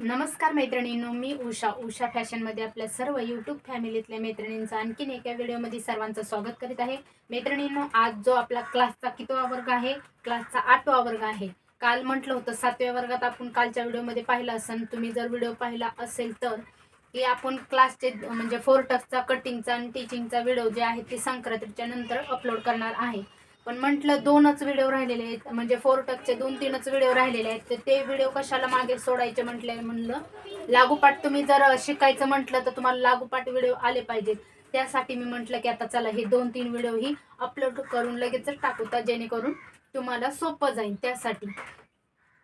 नमस्कार मैत्रिणींनो मी उषा. उषा फॅशनमध्ये आपल्या सर्व यूट्यूब फॅमिलीतल्या मैत्रिणींचं आणखीन एका व्हिडिओमध्ये सर्वांचं स्वागत करीत आहे. मैत्रिणींनो आज जो आपला क्लासचा कितवा वर्ग आहे क्लासचा आठवा वर्ग आहे. काल म्हटलं होतं सातव्या वर्गात आपण कालच्या व्हिडिओमध्ये पाहिलं असेल तुम्ही जर व्हिडिओ पाहिला असेल तर की आपण क्लासचे म्हणजे फोर टक्सचा कटिंगचा आणि टीचिंगचा व्हिडिओ जे आहे ते संक्रांतीच्या नंतर अपलोड करणार आहे. पण म्हटलं दोनच व्हिडिओ राहिलेले आहेत. म्हणजे फोर टकचे दोन तीनच व्हिडिओ राहिलेले आहेत. तर ते व्हिडिओ कशाला मागे सोडायचे म्हटले म्हणलं लागोपाठ तुम्ही जर शिकायचं म्हटलं तर तुम्हाला लागोपाठ व्हिडिओ आले पाहिजेत. त्यासाठी मी म्हटलं की आता चला हे दोन तीन व्हिडिओ ही अपलोड करून लगेचच टाकू तर जेणेकरून तुम्हाला सोपं जाईल त्यासाठी.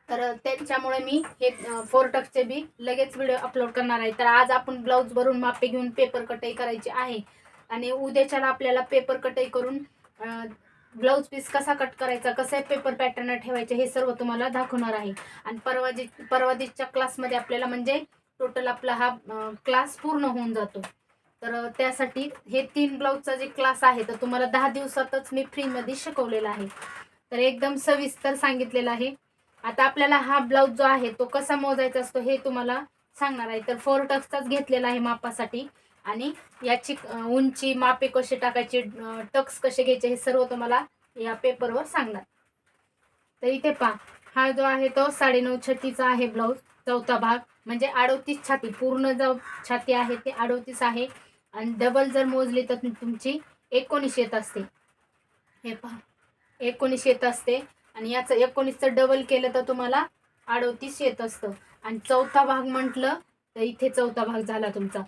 तर त्याच्यामुळे मी हे फोर टक्सचे बी लगेच व्हिडिओ अपलोड करणार आहे. तर आज आपण ब्लाऊज भरून मापे घेऊन पेपर कटई करायची आहे. आणि उद्याच्याला आपल्याला पेपर कटई करून ब्लाऊज पीस कसा कट करायचा कसे पेपर पॅटर्न ठेवायचे हे सर्व तुम्हाला दाखवणार आहे. आणि परवा जी परवा क्लासमध्ये आपल्याला म्हणजे टोटल आपला हा क्लास पूर्ण होऊन जातो. तर त्यासाठी हे तीन ब्लाऊजचा जे क्लास आहे तर तुम्हाला दहा दिवसातच मी फ्रीमध्ये शिकवलेला आहे. तर एकदम सविस्तर सांगितलेलं आहे. आता आपल्याला हा ब्लाऊज जो आहे तो कसा मोजायचा असतो हे तुम्हाला सांगणार आहे. तर फोर टक्सचाच घेतलेला आहे मापासाठी. आणि याची उंची मापे कसे टाकायचे टक्स कसे घ्यायचे हे सर्व तुम्हाला या पेपरवर सांगणार. तर इथे पहा हा जो आहे तो साडेनऊ छत्तीचा आहे ब्लाऊज चौथा भाग म्हणजे अडोतीस छाती पूर्ण जो छाती आहे ते अडोतीस आहे. आणि डबल जर मोजली तर तुमची एकोणीस येत असते. हे पहा एकोणीस येत असते. आणि याचं एकोणीसचं डबल केलं तर तुम्हाला अडोतीस येत असतं. आणि चौथा भाग म्हटलं तर इथे चौथा भाग झाला तुमचा.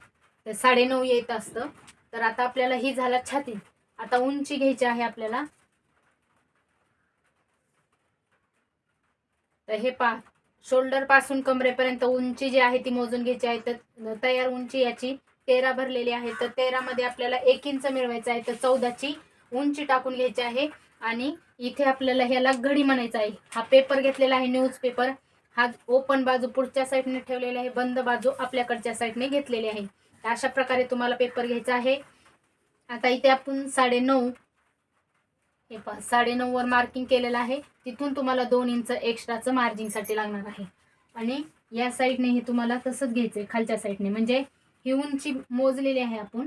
तर साडेनऊ येत असतं. तर आता आपल्याला ही झाला छाती. आता उंची घ्यायची आहे आपल्याला. तर हे पा शोल्डरपासून कमरेपर्यंत उंची जी आहे ती मोजून घ्यायची आहे. तर तयार उंची याची तेरा भरलेली आहे. तर तेरामध्ये आपल्याला एक इंच मिळवायचं आहे. तर चौदाची उंची टाकून घ्यायची आहे. आणि इथे आपल्याला ह्याला घडी म्हणायचा आहे. हा पेपर घेतलेला आहे न्यूज पेपर हा ओपन बाजू पुढच्या साईडने ठेवलेला आहे. बंद बाजू आपल्याकडच्या साईडने घेतलेली आहे. अशा प्रकारे तुम्हाला पेपर घ्यायचा आहे. आता इथे आपण साडेनऊ हे पण साडेनऊ वर मार्किंग केलेलं आहे. तिथून तुम्हाला दोन इंच एक्स्ट्राचं मार्जिंगसाठी लागणार आहे. आणि या साईडने हे तुम्हाला तसंच घ्यायचं आहे खालच्या साईडने म्हणजे ही उंची मोजलेली आहे आपण.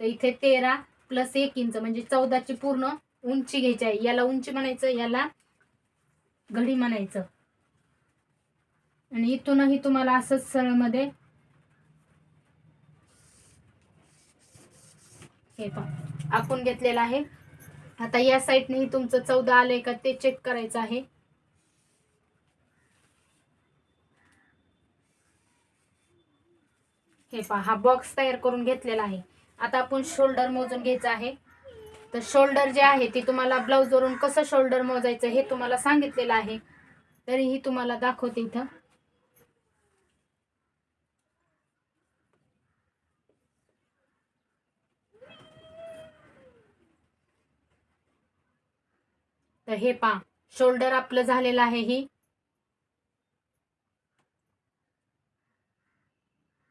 तर इथे तेरा प्लस एक इंच म्हणजे चौदाची पूर्ण उंची घ्यायची आहे. याला उंची म्हणायचं याला घडी म्हणायचं. आणि इथूनही तुम्हाला असंच सरळमध्ये हे पहा. आपण घेतलेलं आहे. आता या साईडनेही तुमचं चौदा आलंय का ते चेक करायचं आहे. हे पहा हा बॉक्स तयार करून घेतलेला आहे. आता आपण शोल्डर मोजून घ्यायचं आहे. तर शोल्डर जे आहे ते तुम्हाला ब्लाऊजवरून कसं शोल्डर मोजायचं हे तुम्हाला सांगितलेलं आहे. तरीही तुम्हाला दाखवते इथं. तर हे पा शोल्डर आपलं झालेलं आहे ही.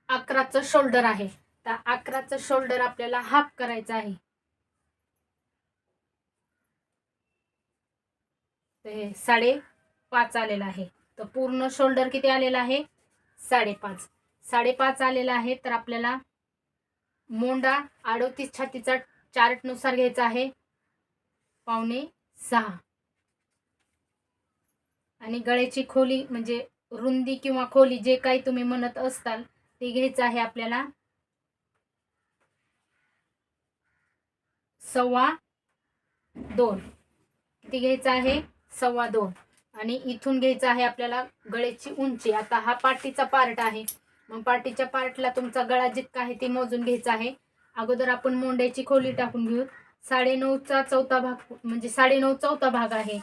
अकराचं शोल्डर आहे. तर अकराचं शोल्डर आपल्याला हाफ करायचं आहे. तर हे साडे पाच आलेलं आहे. तर पूर्ण शोल्डर किती आलेलं आहे? साडेपाच. साडेपाच आलेला आहे तर आपल्याला मोंडा अडोतीस छातीचा चार्टनुसार घ्यायचा आहे. पावणे सहा. आणि गळ्याची खोली म्हणजे रुंदी किंवा खोली जे काही तुम्ही म्हणत असताल ते घ्यायचं आहे आपल्याला. सव्वा दोन. किती घ्यायचं आहे सव्वा दोन. आणि इथून घ्यायचं आहे आपल्याला गळ्याची उंची. आता हा पाठीचा पार्ट आहे. मग पाठीच्या पार्टला तुमचा गळा जितका आहे ते मोजून घ्यायचा आहे. अगोदर आपण मोंड्याची खोली टाकून घेऊ. साडेनऊचा चौथा भाग म्हणजे साडेनऊ चौथा भाग आहे.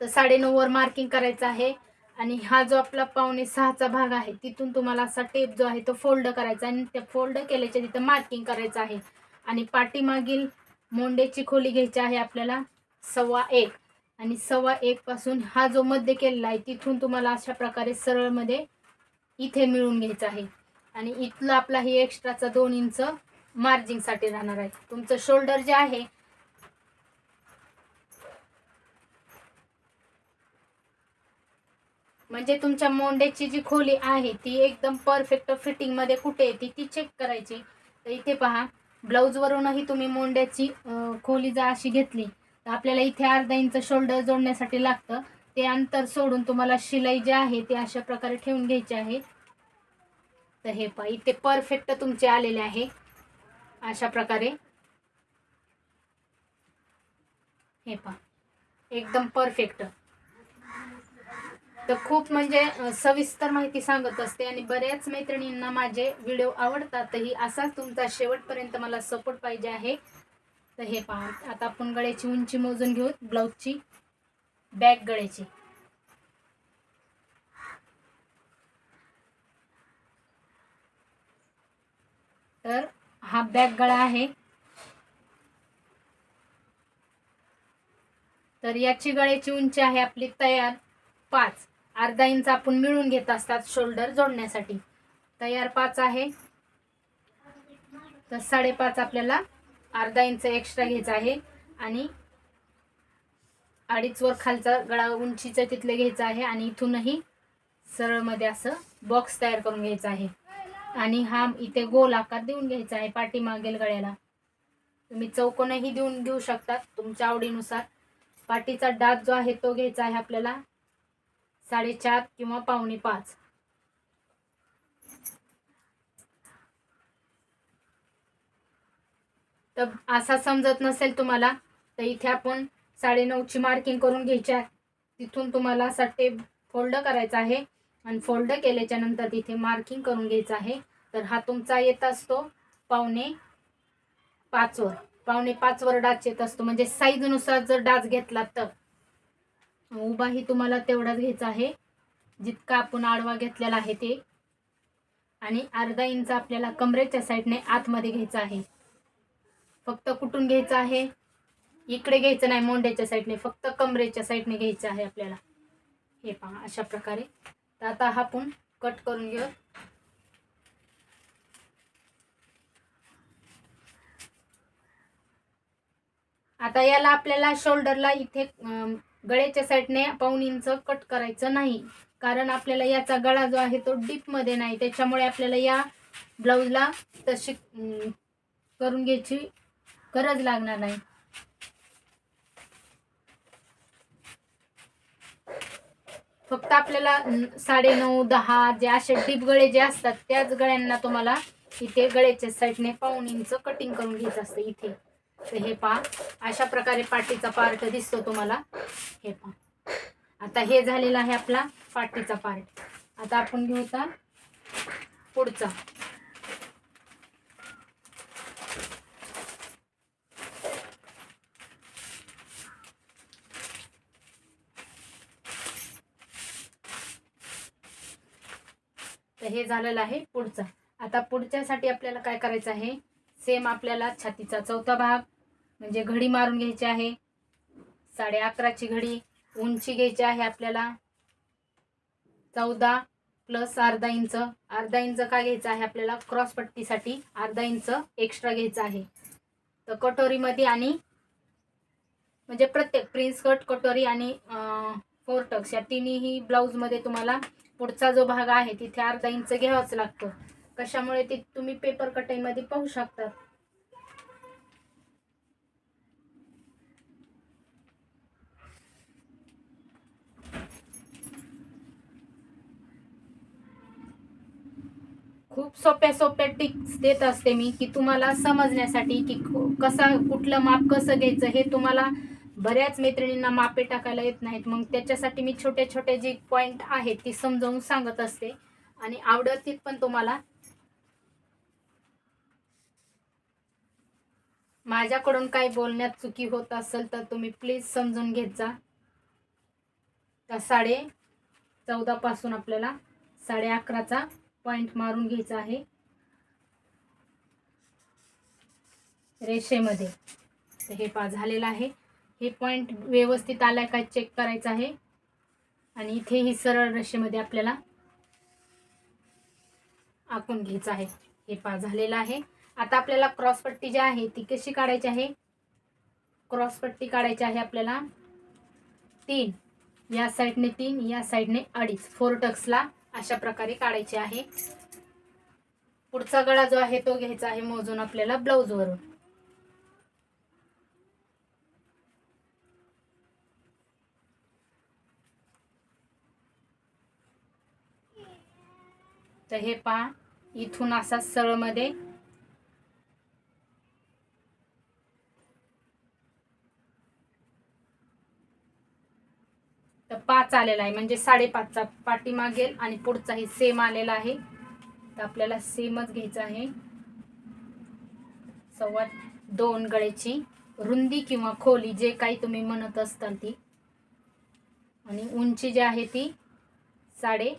तर साडेनऊवर मार्किंग करायचं आहे. आणि हा जो आपला पावणे सहाचा भाग आहे तिथून तुम्हाला असा टेप जो आहे तो फोल्ड करायचा आणि त्या फोल्ड केल्याच्या तिथं मार्किंग करायचं आहे. आणि पाठीमागील मोंडेची खोली घ्यायची आहे आपल्याला सव्वा एक. आणि सव्वा एकपासून हा जो मध्य केलेला आहे तिथून तुम्हाला अशा प्रकारे सरळमध्ये इथे मिळून घ्यायचं आहे. आणि इथलं आपला ही एक्स्ट्राचा दोन इंच मार्जिंगसाठी राहणार आहे. तुमचं शोल्डर जे आहे म्हणजे तुमच्या मोंड्याची जी खोली आहे ती एकदम परफेक्ट फिटिंगमध्ये कुठे येते ती चेक करायची. तर इथे पहा ब्लाऊजवरूनही तुम्ही मोंड्याची खोली जर अशी घेतली तर आपल्याला इथे अर्धा इंच शोल्डर जोडण्यासाठी लागतं. ते अंतर सोडून तुम्हाला शिलाई जी आहे ती अशा प्रकारे ठेवून घ्यायची आहे. तर हे पहा इथे परफेक्ट तुमचे आलेले आहे. अशा प्रकारे. हे पहा एकदम परफेक्ट तर खूप म्हणजे सविस्तर माहिती सांगत असते आणि बऱ्याच मैत्रिणींना माझे व्हिडिओ आवडतातही. असाच तुमचा शेवटपर्यंत मला सपोर्ट पाहिजे आहे. तर हे पहा आता आपण गळ्याची उंची मोजून घेऊ ब्लाऊजची. बॅक गळ्याची. तर हा बॅक गळा आहे. तर याची गळ्याची उंची आहे आपली तयार पाच. अर्धा इंच आपण मिळून घेत असतात शोल्डर जोडण्यासाठी. तयार पाच आहे. तर साडेपाच आपल्याला अर्धा इंच एक्स्ट्रा घ्यायचा आहे. आणि अडीच वर खालचा गळा उंचीचं तिथलं घ्यायचं आहे. आणि इथूनही सरळमध्ये असं बॉक्स तयार करून घ्यायचा आहे. आणि हा इथे गोल आकार देऊन घ्यायचा आहे पाठीमागील गळ्याला. तुम्ही चौकोनही देऊन घेऊ शकतात तुमच्या आवडीनुसार. पाठीचा डाग जो आहे तो घ्यायचा आहे आपल्याला. साडेचार किंवा पावणे पाच. तर असा समजत नसेल तुम्हाला तर इथे आपण साडेनऊची मार्किंग करून घ्यायची आहे. तिथून तुम्हाला असा टेप फोल्ड करायचा आहे. आणि फोल्ड केल्याच्यानंतर तिथे मार्किंग करून घ्यायचं आहे. तर हा तुमचा येत असतो पावणे पाचवर. पावणे पाचवर डाच येत असतो. म्हणजे साईजनुसार जर डाच घेतला तर. उभाही तुम्हाला तेवढाच घ्यायचा आहे. जितका आपण आडवा घेतलेला आहे ते. आणि अर्धा इंच आपल्याला कमरेच्या साईडने आतमध्ये घ्यायचं आहे. फक्त कुठून घ्यायचं आहे? इकडे घ्यायचं नाही मोंड्याच्या साईडने. फक्त कमरेच्या साईडने घ्यायचं आहे आपल्याला. हे पहा अशा प्रकारे. तर आता हा आपण कट करून घेऊ. आता याला आपल्याला शोल्डरला इथे गळ्याच्या साईडने पाऊन इंच कट करायचं नाही. कारण आपल्याला याचा गळा जो आहे तो डीपमध्ये नाही. त्याच्यामुळे आपल्याला या ब्लाऊजला तशी करून घ्यायची गरज लागणार नाही. फक्त आपल्याला साडे नऊ दहा जे असे डीप गळे जे असतात त्याच गळ्यांना तुम्हाला इथे गळ्याच्या साईडने पाऊन इंच कटिंग करून घ्यायचं असतं इथे. तर हे पहा. अशा प्रकारे पाठीचा पार्ट दिसतो तुम्हाला. हे पहा. आता हे झालेलं आहे आपला पाठीचा पार्ट आता आपण घेऊ आता पुढचा. तर हे झालेलं आहे पुढचा. आता पुढच्यासाठी आपल्याला काय करायचं आहे? सेम आपल्याला छातीचा चौथा भाग म्हणजे घडी मारून घ्यायची आहे. साडे अकराची घडी उंची घ्यायची आहे आपल्याला. चौदा प्लस अर्धा इंच. अर्धा इंच का घ्यायचं आहे आपल्याला? क्रॉस पट्टीसाठी अर्धा इंच एक्स्ट्रा घ्यायचं आहे. तर कटोरीमध्ये आणि म्हणजे प्रत्येक प्रिन्स कट कटोरी आणि फोर टक्स या तिन्ही ब्लाऊजमध्ये तुम्हाला पुढचा जो भाग आहे तिथे अर्धा इंच घ्यावाच लागतो. कशामुळे ते तुम्ही पेपर कटाईमध्ये पाहू शकतात? खूप सोप्या सोप्या टिप्स देत असते मी की तुम्हाला समजण्यासाठी की कसा कुठलं माप कसं घ्यायचं हे तुम्हाला बऱ्याच मैत्रिणींना मापे टाकायला येत नाहीत. मग त्याच्यासाठी मी छोटे छोटे जे पॉईंट आहेत ती समजावून सांगत असते. आणि आवडतील पण तुम्हाला माझ्याकडून काही बोलण्यात चुकी होत असेल तर तुम्ही प्लीज समजून घेत जा. तर साडे चौदापासून आपल्याला साडे अकराचा पॉईंट मारून घ्यायचा आहे. रेषेमध्ये. तर हे पा झालेलं आहे. हे पॉईंट व्यवस्थित आलाय का चेक करायचं आहे? आणि इथे ही सरळ रेषेमध्ये आपल्याला आखून घ्यायचं आहे. हे पा झालेलं आहे. आता आपल्याला क्रॉस पट्टी जी आहे ती कशी काढायची आहे? क्रॉस पट्टी काढायची आहे आपल्याला तीन. या साईडने तीन या साईडने अडीच. फोर टक्सला अशा प्रकारे काढायची आहे. पुढचा गळा जो आहे तो घ्यायचा आहे मोजून आपल्याला ब्लाऊज वरून. तर हे पहा इथून असा सरळमध्ये तर पाच आलेला आहे. म्हणजे साडेपाचचा पाठी मागेल आणि पुढचाही सेम आलेला आहे. तर आपल्याला सेमच घ्यायचं आहे. सव्वा दोन गळ्याची रुंदी किंवा खोली जे काही तुम्ही म्हणत असताल ती. आणि उंची जी आहे ती साडे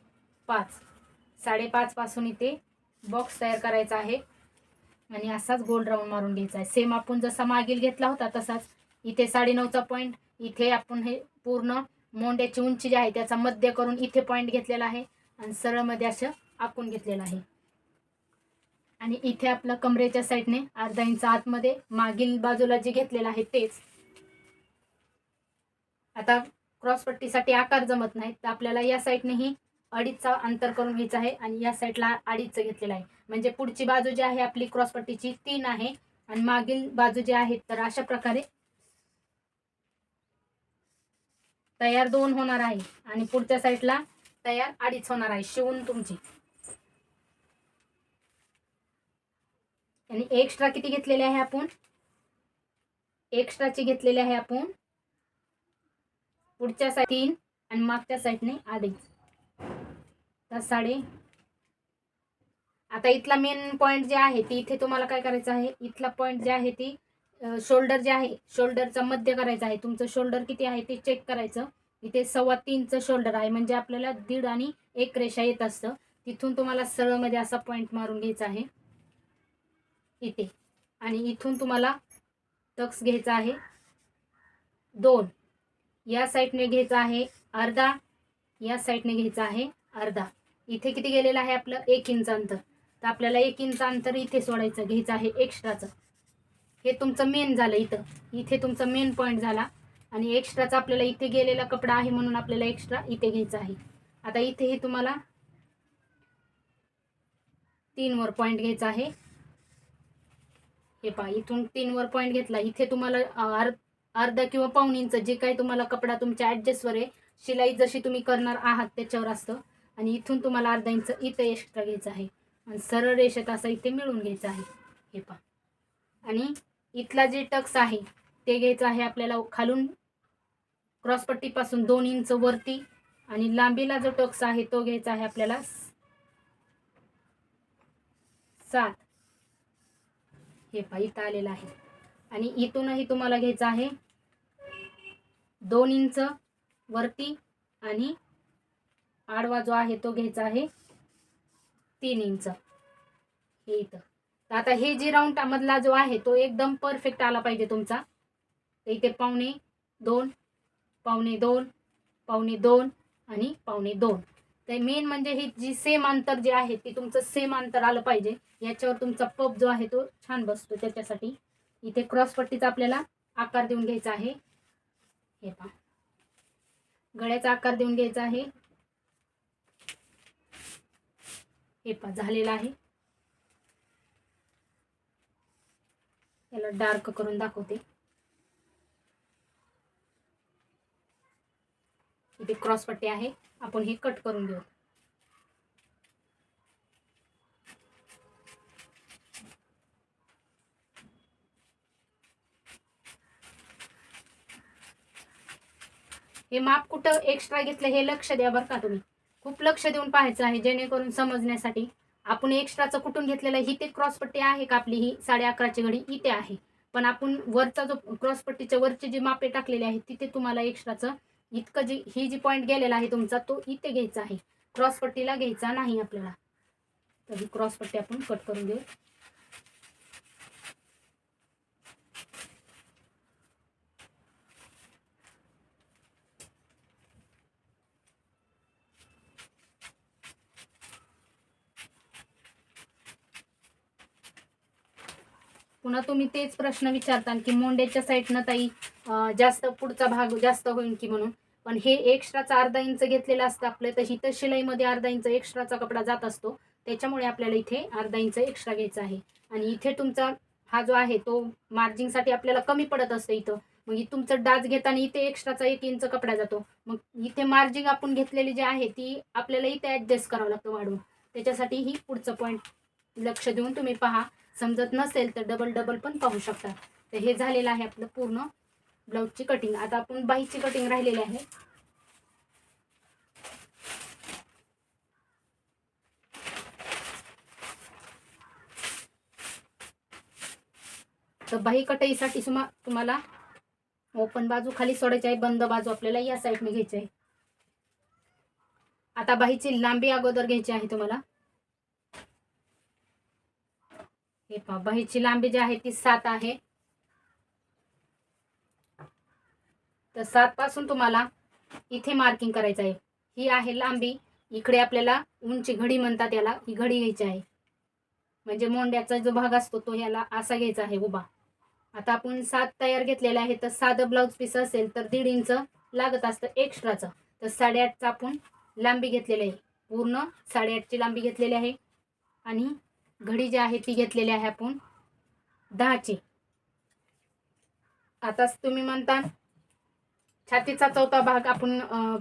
पाच साडेपाच साडेपाचपासून इथे बॉक्स तयार करायचा आहे. आणि असाच गोल राऊंड मारून घ्यायचा आहे. सेम आपण जसा मागील घेतला होता तसाच. इथे साडेनऊचा पॉईंट इथे आपण हे पूर्ण मोंड्याची उंची जी आहे त्याचा मध्य करून इथे पॉईंट घेतलेला आहे आणि सरळमध्ये असं आखून घेतलेलं आहे. आणि इथे आपलं कमरेच्या साईडने अर्धा इंच आतमध्ये मागील बाजूला जे घेतलेलं आहे तेच. आता क्रॉसपट्टीसाठी आकार जमत नाही तर आपल्याला या साईडनेही अडीचचा अंतर करून घ्यायचं आहे आणि या साईडला अडीचचं घेतलेलं आहे. म्हणजे पुढची बाजू जी आहे आपली क्रॉसपट्टीची तीन आहे आणि मागील बाजू जी आहे तर अशा प्रकारे तयार दोन होणार आहे. आणि पुढच्या साईडला तयार अडीच होणार आहे. शिवून तुमची. आणि एक्स्ट्रा किती घेतलेले आहे आपण? एक्स्ट्राची घेतलेली आहे आपण. पुढच्या साईड तीन आणि मागच्या साईडने अडीच. तर साडे आता इथला मेन पॉईंट जे आहे ती इथे तुम्हाला काय करायचं आहे? इथला पॉईंट जे आहे ती शोल्डर जे आहे शोल्डरचा मध्य करायचं आहे. तुमचं शोल्डर किती आहे ते चेक करायचं. इथे सव्वा तीनचं शोल्डर आहे. म्हणजे आपल्याला दीड आणि एक रेषा येत असतं. तिथून तुम्हाला सरळमध्ये असा पॉईंट मारून घ्यायचा आहे. इथे. आणि इथून तुम्हाला टक्स घ्यायचा आहे. दोन. या साईडने घ्यायचा आहे अर्धा. या साईडने घ्यायचा आहे अर्धा. इथे किती गेलेलं आहे आपलं? एक इंच अंतर. तर आपल्याला एक इंच अंतर इथे सोडायचं. घ्यायचं आहे एक्स्ट्राचं हे तुमचं मेन झालं इथं. इथे तुमचं मेन पॉईंट झाला. आणि एक्स्ट्राचा आपल्याला इथे गेलेला कपडा आहे म्हणून आपल्याला एक्स्ट्रा इथे घ्यायचा आहे. आता इथेही तुम्हाला तीनवर पॉईंट घ्यायचा आहे. हे पहा इथून तीनवर पॉईंट घेतला. इथे तुम्हाला अर्ध अर्धा किंवा पाऊन इंच जे काही तुम्हाला कपडा तुमच्या ॲडजस्टवर आहे शिलाई जशी तुम्ही करणार आहात त्याच्यावर असतं. आणि इथून तुम्हाला अर्धा इंच इथे एक्स्ट्रा घ्यायचं आहे. आणि सरळ रेषेत असा इथे मिळून घ्यायचं आहे. हे पहा. आणि इथला जे टक्स आहे ते घ्यायचं आहे आपल्याला खालून क्रॉसपट्टीपासून दोन इंच वरती आणि लांबीला जो टक्स आहे तो घ्यायचा आहे आपल्याला सात. हे पहा इथं आलेलं आहे. आणि इथूनही तुम्हाला घ्यायचं आहे दोन इंच वरती आणि आडवा जो आहे तो घ्यायचा आहे तीन इंच हे इथं. तर आता हे जे राऊंड मधला जो आहे तो एकदम परफेक्ट आला पाहिजे तुमचा. तर इथे पावणे दोन पावणे दोन पावणे दोन आणि पावणे दोन. तर मेन म्हणजे ही जी सेम अंतर जे आहे ती तुमचं सेम अंतर आलं पाहिजे. याच्यावर तुमचा पप जो आहे तो छान बसतो त्याच्यासाठी. इथे क्रॉसपट्टीचा आपल्याला आकार देऊन घ्यायचा आहे. हे पहा. गळ्याचा आकार देऊन घ्यायचा आहे. हे पहा झालेला आहे. याला डार्क करून दाखवते. इथे क्रॉस पट्टी आहे. आपण हे कट करून घेऊ. हे माप कुठं एक्स्ट्रा घेतलं हे लक्ष द्या बरं का तुम्ही. खूप लक्ष देऊन पाहायचं आहे जेणेकरून समजण्यासाठी. आपण एक्स्ट्राचं कुठून घेतलेलं ही ते क्रॉसपट्टी आहे का आपली? ही साडे अकराची घडी इथे आहे. पण आपण वरचा जो क्रॉसपट्टीच्या वरचे जे मापे टाकलेले आहेत तिथे तुम्हाला एक्स्ट्राचं इतकं जी ही जी पॉईंट गेलेला आहे तुमचा तो इथे घ्यायचा आहे. क्रॉसपट्टीला घ्यायचा नाही आपल्याला. तर ही क्रॉसपट्टी आपण कट करून घेऊ पुन्हा तुम्ही तेच प्रश्न विचारता की मोंड्याच्या साईडनं ताई जास्त पुढचा भाग जास्त होईल की म्हणून. पण हे एक्स्ट्राचा अर्धा इंच घेतलेलं असतं आपलं तर हिथं शिलाईमध्ये अर्धा इंच एक्स्ट्राचा कपडा जात असतो. त्याच्यामुळे आपल्याला इथे अर्धा इंच एक्स्ट्रा घ्यायचा आहे. आणि इथे तुमचा हा जो आहे तो मार्जिंगसाठी आपल्याला कमी पडत असतं इथं. मग तुमचं डाच घेताना इथे एक्स्ट्राचा एक इंच कपडा जातो. मग इथे मार्जिंग आपण घेतलेली जी आहे ती आपल्याला इथे ॲडजस्ट करावं लागतं वाढवून त्याच्यासाठी ही पुढचं पॉईंट लक्ष देऊन तुम्ही पहा. समजत नसेल तर डबल डबल पण पाहू शकता तर हे झालेलं आहे आपलं पूर्ण ब्लाऊजची कटिंग आता आपण बाहीची कटिंग राहिलेली आहे. तर बाही कटाईसाठी सुमा तुम्हाला ओपन बाजू खाली सोडायची आहे बंद बाजू आपल्याला या साईडने घ्यायची आहे. आता बाहीची लांबी अगोदर घ्यायची आहे तुम्हाला. हे पहा बहीची लांबी जी आहे ती सात आहे. तर सात पासून तुम्हाला इथे मार्किंग करायचं आहे. ही आहे लांबी. इकडे आपल्याला उंची घडी म्हणतात याला ही घडी घ्यायची आहे. म्हणजे मोंड्याचा जो भाग असतो तो याला असा घ्यायचा आहे उभा. आता आपण सात तयार घेतलेला आहे तर साधं ब्लाऊज पीस असेल तर दीड इंच लागत असतं एक्स्ट्राचं तर साडेआठचं आपण लांबी घेतलेली आहे. पूर्ण साडेआठची लांबी घेतलेली आहे. आणि घडी जी आहे ती घेतलेली आहे आपण दहाची. आता तुम्ही म्हणता छातीचा चौथा भाग आपण बाईच्या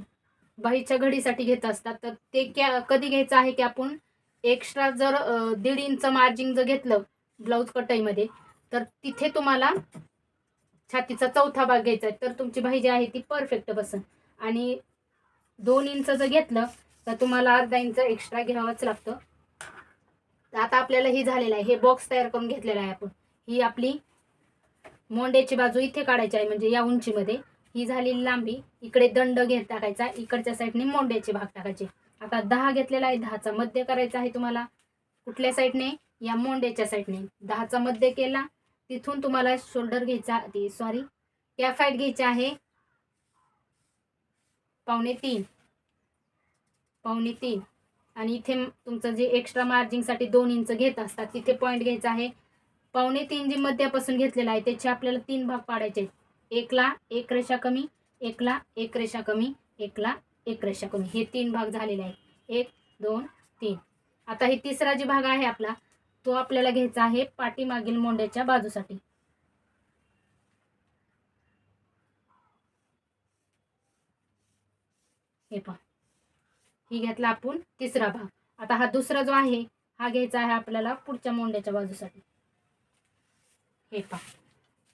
बाहीच्या घडीसाठी घेत असतात. तर ते क्या कधी घ्यायचं आहे की आपण एक्स्ट्रा जर दीड इंच मार्जिंग जर घेतलं ब्लाऊज कटाईमध्ये तर तिथे तुम्हाला छातीचा चौथा भाग घ्यायचा आहे. तर तुमची भाई जी आहे ती परफेक्ट बसन. आणि दोन इंच जर घेतलं तर तुम्हाला अर्धा इंच एक्स्ट्रा घ्यावंच लागतं. तर आता आपल्याला ही झालेलं आहे. हे बॉक्स तयार करून घेतलेलं आहे आपण. ही आपली मोंड्याची बाजू इथे काढायची आहे म्हणजे या उंचीमध्ये. ही झालेली लांबी इकडे दंड घेत टाकायचा इकडच्या साईडने मोंड्याचे भाग टाकायचे. आता दहा घेतलेला आहे दहाचा मध्य करायचा आहे तुम्हाला. कुठल्या साईडने या मोंड्याच्या साईडने दहाचा मध्य केला तिथून तुम्हाला शोल्डर घ्यायचा ती सॉरी कॅफाईट घ्यायची आहे. पावणे तीन. पावणे तीन. आणि इथे तुमचं जे एक्स्ट्रा मार्जिंगसाठी दोन इंच घेत असतात तिथे पॉईंट घ्यायचा आहे. पावणे तीन जी मध्यापासून घेतलेला आहे त्याचे आपल्याला तीन भाग पाडायचे एकला एक रेषा कमी एकला एक रेषा कमी एकला एक रेषा कमी. हे तीन भाग झालेले आहेत. एक दोन तीन. आता हे तिसरा जे भाग आहे आपला तो आपल्याला घ्यायचा आहे पाठीमागील मोंड्याच्या बाजूसाठी. हे पहा. ही घेतला आपण तिसरा भाग. आता हा दुसरा जो आहे हा घ्यायचा आहे आपल्याला पुढच्या मोंड्याच्या बाजूसाठी. हे पहा.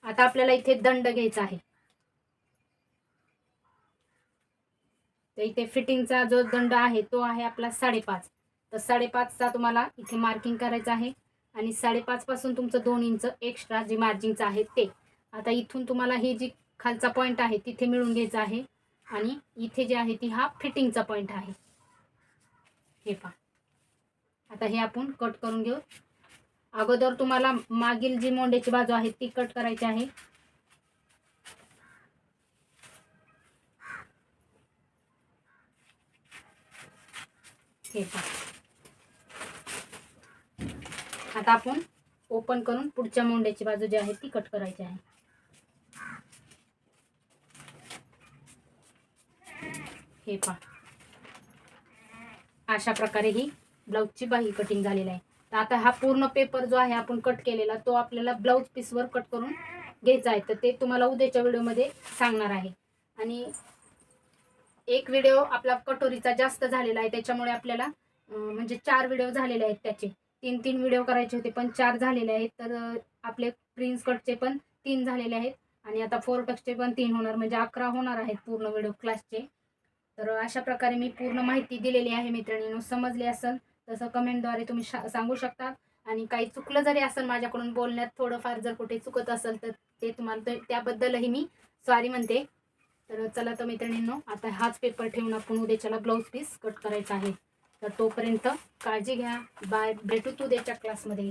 आता आपल्याला इथे दंड घ्यायचा आहे. तर इथे फिटिंगचा जो दंड आहे तो आहे आपला साडेपाच. तर साडेपाचचा तुम्हाला इथे मार्किंग करायचं आहे. आणि साडेपाच पासून तुमचं दोन इंच एक्स्ट्रा जे मार्जिंगचं आहे ते. आता इथून तुम्हाला ही जी खालचा पॉईंट आहे तिथे मिळून घ्यायचं आहे. आणि इथे जे आहे ती हा फिटिंगचा पॉईंट आहे. हे पहा. आता हे आपण कट करून घेऊ. अगोदर तुम्हाला मागील जी मोंड्याची बाजू आहे ती कट करायची आहे. हे पहा. आता आपण ओपन करून पुढच्या मोंड्याची बाजू जी आहे ती कट करायची आहे. हे पहा. अशा प्रकारे ही ब्लाऊजची बाही कटिंग झालेली आहे. तर आता हा पूर्ण पेपर जो आहे आपण कट केलेला तो आपल्याला ब्लाऊज पीसवर कट करून घ्यायचा आहे. तर ते तुम्हाला उद्याच्या व्हिडिओमध्ये सांगणार आहे. आणि एक व्हिडिओ आपला कटोरीचा जास्त झालेला आहे त्याच्यामुळे आपल्याला म्हणजे चार व्हिडिओ झालेले आहेत त्याचे. तीन तीन व्हिडिओ करायचे होते पण चार झालेले आहेत. तर आपले प्रिन्स कटचे पण तीन झालेले आहेत. आणि आता फोर टक्सचे पण तीन होणार म्हणजे अकरा होणार आहेत पूर्ण व्हिडिओ क्लासचे तर अशा प्रकारे मी पूर्ण माहिती दिलेली आहे मित्रांनी. समजली असेल तसं कमेंटद्वारे तुम्ही शा सांगू शकता. आणि काही चुकलं जरी असेल माझ्याकडून बोलण्यात थोडंफार जर कुठे चुकत असेल तर ते तुम्हाला त्याबद्दलही मी सॉरी म्हणते. तर चला तर मैत्रिणींनो आता हाच पेपर ठेवून आपण उद्याच्याला ब्लाऊज पीस कट करायचा आहे. तर तोपर्यंत काळजी घ्या. बाय भेटू तू उद्याच्या क्लासमध्ये